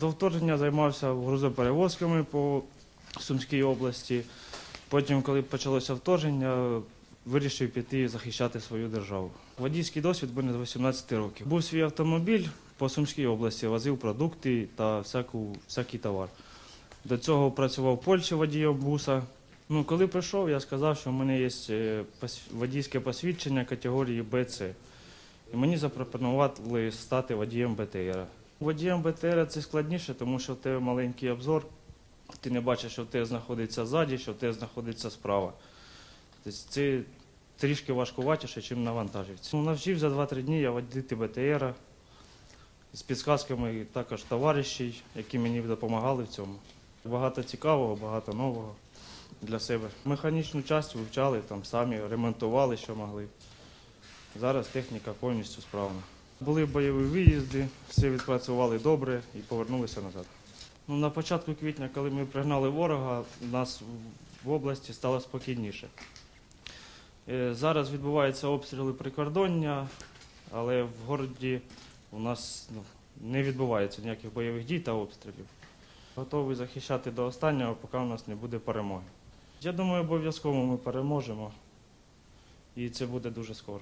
До вторгнення займався грузоперевозками по Сумській області. Потім, коли почалося вторгнення, вирішив піти захищати свою державу. Водійський досвід був з 18 років. Був свій автомобіль по Сумській області, возив продукти та всяку, всякий товар. До цього працював в Польщі водієм буса. Ну, коли прийшов, я сказав, що в мене є е, водійське посвідчення категорії БЦ. І мені запропонували стати водієм БТР. Водієм БТР це складніше, тому що в тебе маленький обзор, ти не бачиш, що в тебе знаходиться ззаді, що в тебе знаходиться справа. Тобто це трішки важкуватіше, ніж на вантажівці. Ну, навчив за 2-3 дні я водити БТР з підсказками також товаришів, які мені допомагали в цьому. Багато цікавого, багато нового для себе. Механічну часть вивчали, там самі ремонтували, що могли. Зараз техніка повністю справна. Були бойові виїзди, все відпрацювали добре і повернулися назад. Ну, на початку квітня, коли ми пригнали ворога, у нас в- в області стало спокійніше. Е, Зараз відбуваються обстріли прикордоння, але в городі у нас ну, не відбувається ніяких бойових дій та обстрілів. Готовий захищати до останнього, поки у нас не буде перемоги. Я думаю, обов'язково ми переможемо, і це буде дуже скоро.